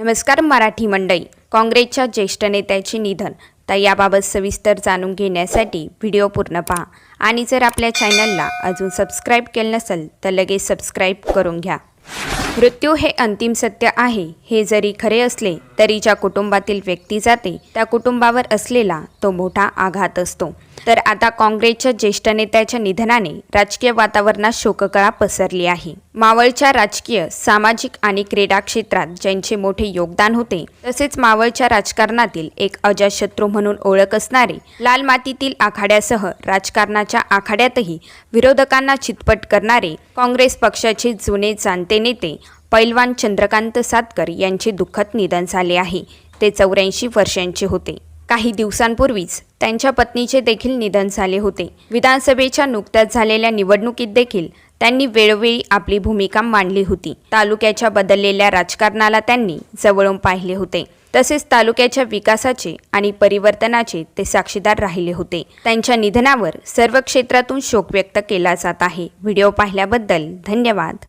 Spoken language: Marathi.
नमस्कार मराठी मंडळी. काँग्रेसच्या ज्येष्ठ नेत्याचे निधन. तर याबाबत सविस्तर जाणून घेण्यासाठी व्हिडिओ पूर्ण पहा. आणि जर आपल्या चॅनलला अजून सबस्क्राईब केलं नसेल तर लगेच सबस्क्राईब करून घ्या. मृत्यू हे अंतिम सत्य आहे हे जरी खरे असले तरी ज्या कुटुंबातील व्यक्ती जाते त्या कुटुंबावर असलेला तो मोठा आघात असतो. तर आता काँग्रेसच्या ज्येष्ठ नेत्याच्या निधनाने राजकीय वातावरणात शोककळा पसरली आहे. मावळच्या राजकीय सामाजिक आणि क्रीडा क्षेत्रात ज्यांचे मोठे योगदान होते तसेच मावळच्या राजकारणातील एक अजातशत्रू म्हणून ओळख असणारे लाल मातीतील आखाड्यासह राजकारणाच्या आखाड्यातही विरोधकांना चितपट करणारे काँग्रेस पक्षाचे जुने जाणते नेते पैलवान चंद्रकांत सातकर यांचे दुःखद निधन झाले आहे. ते चौऱ्याऐंशी वर्षांचे होते. काही दिवसांपूर्वीच त्यांच्या पत्नीचे देखील निधन झाले होते. विधानसभेच्या नुकत्याच झालेल्या निवडणुकीत देखील त्यांनी वेळोवेळी आपली भूमिका मांडली होती. तालुक्याच्या बदललेल्या राजकारणाला त्यांनी जवळून पाहिले होते. तसेच तालुक्याच्या विकासाचे आणि परिवर्तनाचे ते साक्षीदार राहिले होते. त्यांच्या निधनावर सर्व क्षेत्रातून शोक व्यक्त केला जात आहे. व्हिडिओ पाहिल्याबद्दल धन्यवाद.